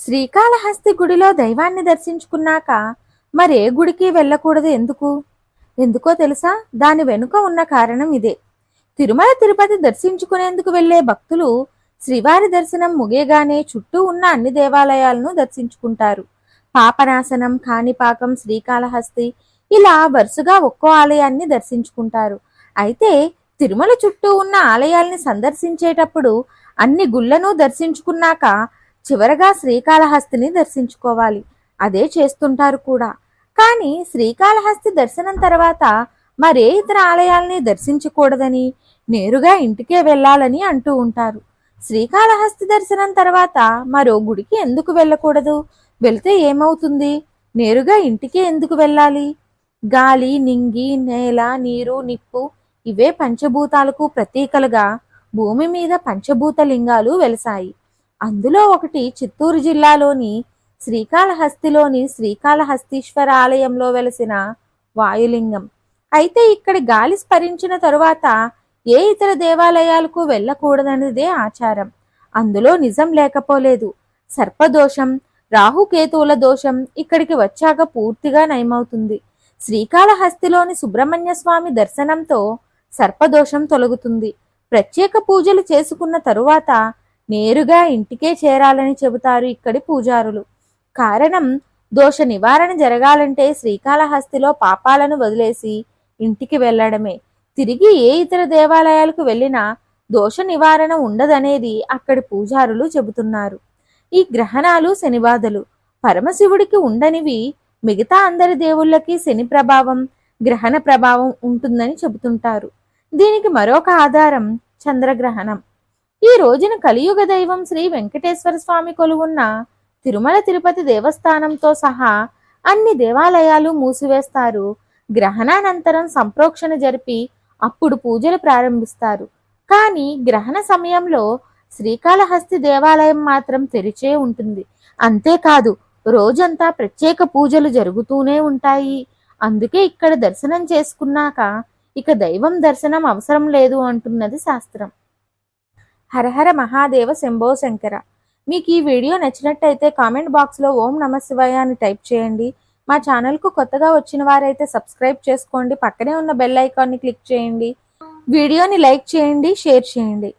శ్రీకాళహస్తి గుడిలో దైవాన్ని దర్శించుకున్నాక మరే గుడికి వెళ్ళకూడదు ఎందుకు? ఎందుకో తెలుసా? దాని వెనుక ఉన్న కారణం ఇదే. తిరుమల తిరుపతి దర్శించుకునేందుకు వెళ్ళే భక్తులు శ్రీవారి దర్శనం ముగియగానే చుట్టూ ఉన్న అన్ని దేవాలయాలను దర్శించుకుంటారు. పాపనాశనం కాణిపాకం శ్రీకాళహస్తి ఇలా వరుసగా ఒక్కో ఆలయాన్ని దర్శించుకుంటారు. అయితే తిరుమల చుట్టూ ఉన్న ఆలయాల్ని సందర్శించేటప్పుడు అన్ని గుళ్ళను దర్శించుకున్నాక చివరగా శ్రీకాళహస్తిని దర్శించుకోవాలి. అదే చేస్తుంటారు కూడా. కానీ శ్రీకాళహస్తి దర్శనం తర్వాత మరే ఇతర ఆలయాల్ని దర్శించకూడదని నేరుగా ఇంటికే వెళ్ళాలని అంటూ ఉంటారు. శ్రీకాళహస్తి దర్శనం తర్వాత మరో గుడికి ఎందుకు వెళ్ళకూడదు? వెళ్తే ఏమవుతుంది? నేరుగా ఇంటికే ఎందుకు వెళ్ళాలి? గాలి నింగి నేల నీరు నిప్పు ఇవే పంచభూతాలకు ప్రతీకలుగా భూమి మీద పంచభూత లింగాలు వెలసాయి. అందులో ఒకటి చిత్తూరు జిల్లాలోని శ్రీకాళహస్తిలోని శ్రీకాళహస్తీశ్వర ఆలయంలో వెలసిన వాయులింగం. అయితే ఇక్కడి గాలి స్మరించిన తరువాత ఏ ఇతర దేవాలయాలకు వెళ్ళకూడదన్నదే ఆచారం. అందులో నిజం లేకపోలేదు. సర్పదోషం రాహుకేతువుల దోషం ఇక్కడికి వచ్చాక పూర్తిగా నయమవుతుంది. శ్రీకాళహస్తిలోని సుబ్రహ్మణ్య స్వామి దర్శనంతో సర్పదోషం తొలగుతుంది. ప్రత్యేక పూజలు చేసుకున్న తరువాత నేరుగా ఇంటికే చేరాలని చెబుతారు ఇక్కడి పూజారులు. కారణం దోష నివారణ జరగాలంటే శ్రీకాళహస్తిలో పాపాలను వదిలేసి ఇంటికి వెళ్ళడమే. తిరిగి ఏ ఇతర దేవాలయాలకు వెళ్ళినా దోష నివారణ ఉండదనేది అక్కడి పూజారులు చెబుతున్నారు. ఈ గ్రహణాలు శనివాదలు. పరమశివుడికి ఉండనివి మిగతా అందరి దేవుళ్ళకి శని ప్రభావం గ్రహణ ప్రభావం ఉంటుందని చెబుతుంటారు. దీనికి మరొక ఆధారం చంద్రగ్రహణం. ఈ రోజున కలియుగ దైవం శ్రీ వెంకటేశ్వర స్వామి కొలువున్న తిరుమల తిరుపతి దేవస్థానంతో సహా అన్ని దేవాలయాలు మూసివేస్తారు. గ్రహణానంతరం సంప్రోక్షణ జరిపి అప్పుడు పూజలు ప్రారంభిస్తారు. కానీ గ్రహణ సమయంలో శ్రీకాళహస్తి దేవాలయం మాత్రం తెరిచే ఉంటుంది. అంతేకాదు రోజంతా ప్రత్యేక పూజలు జరుగుతూనే ఉంటాయి. అందుకే ఇక్కడ దర్శనం చేసుకున్నాక ఇక దైవం దర్శనం అవసరం లేదు అంటున్నది శాస్త్రం. హరహర మహాదేవ శంభో శంకర. మీకు ఈ వీడియో నచ్చినట్టయితే కామెంట్ బాక్స్లో ఓం నమ శివాయ అని టైప్ చేయండి. మా ఛానల్కు కొత్తగా వచ్చిన వారైతే సబ్స్క్రైబ్ చేసుకోండి. పక్కనే ఉన్న బెల్ ఐకాన్ని క్లిక్ చేయండి. వీడియోని లైక్ చేయండి షేర్ చేయండి.